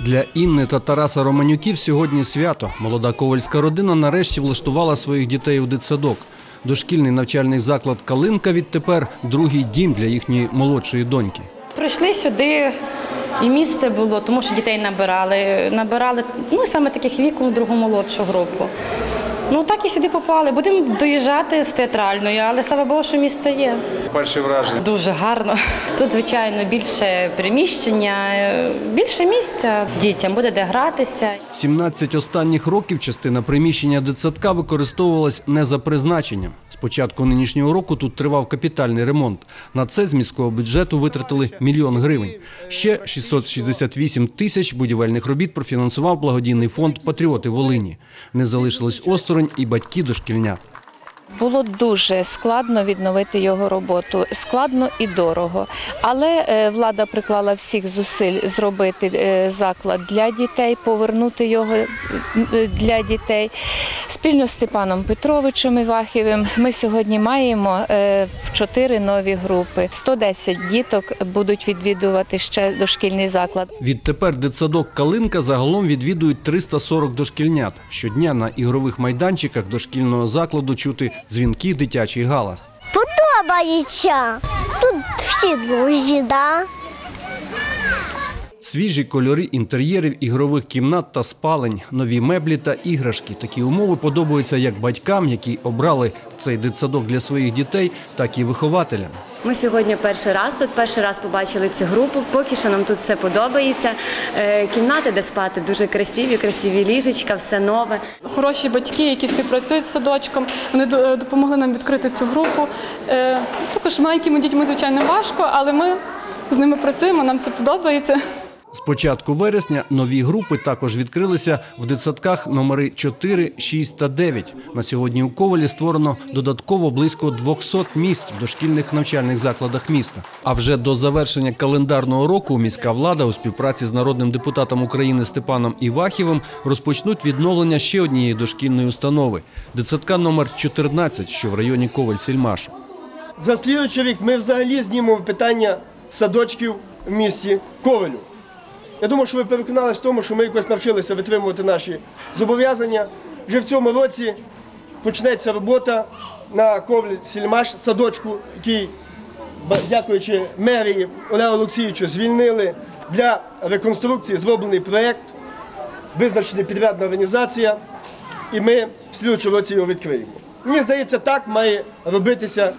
Для Інни та Тараса Романюків сьогодні свято. Молода ковальська родина нарешті влаштувала своїх дітей у дитсадок. Дошкільний навчальний заклад Калинка відтепер другий дім для їхньої молодшої доньки. Прийшли сюди, і місце було, тому що дітей набирали. Набирали ну, саме таких віку, другу молодшу групу. Ну так і сюди попали. Будемо доїжджати з театральної, але слава Богу, що місце є. Перші враження. Дуже гарно. Тут, звичайно, більше приміщення, більше місця дітям буде де гратися. 17 останніх років частина приміщення дитсадка використовувалась не за призначенням. З початку нинішнього року тут тривав капітальний ремонт. На це з міського бюджету витратили мільйон гривень. Ще 668 тисяч будівельних робіт профінансував благодійний фонд Патріоти Волині. Не залишились осторонь і батьки дошкільнят. Було дуже складно відновити його роботу, складно і дорого. Але е, влада приклала всіх зусиль зробити е, заклад для дітей, повернути його е, для дітей. Спільно з Степаном Петровичем Івахівим ми сьогодні маємо в чотири нові групи. 110 діток будуть відвідувати ще дошкільний заклад. Відтепер дитсадок Калинка загалом відвідують 340 дошкільнят. Щодня на ігрових майданчиках дошкільного закладу чути дзвінки, дитячий галас. Подобається. Тут всі друзі, да? Свіжі кольори інтер'єрів ігрових кімнат та спалень, нові меблі та іграшки. Такі умови подобаються як батькам, які обрали цей дитсадок для своїх дітей, так і вихователям. Ми сьогодні перший раз тут, перший раз побачили цю групу. Поки що нам тут все подобається. Е, Кімнати, де спати, дуже красиві, красиві ліжечка, все нове. хороші батьки, які співпрацюють з садочком. Вони до- допомогли нам відкрити цю групу. Е, Також маленькими дітьми, звичайно, важко, але ми з ними працюємо, нам це подобається. З початку вересня нові групи також відкрилися в дитсадках номери 4, 6 та 9. На сьогодні у Ковалі створено додатково близько 200 місць в дошкільних навчальних закладах міста. А вже до завершення календарного року міська влада у співпраці з народним депутатом України Степаном Івахівим розпочнуть відновлення ще однієї дошкільної установи дитсадка номер 14, що в районі Коваль-Сільмаш. За слідуючий рік ми взагалі знімемо питання садочків в місті Ковелю. Я думаю, що ви переконалися в тому, що ми якось навчилися витримувати наші зобов'язання. Вже в цьому році почнеться робота на Ковлі Сільмаш садочку, який, дякуючи мерії Олегу Олексійовичу, звільнили для реконструкції, зроблений проєкт, визначена підрядна організація, і ми в слідчому році його відкриємо. Мені здається, так має робитися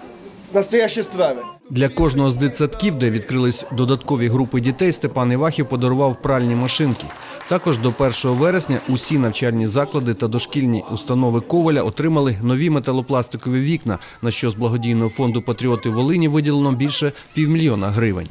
настоящі справи. Для кожного з дитсадків, де відкрились додаткові групи дітей, Степан Івахів подарував пральні машинки. Також до 1 вересня усі навчальні заклади та дошкільні установи Коваля отримали нові металопластикові вікна, на що з благодійного фонду Патріоти Волині виділено більше півмільйона гривень.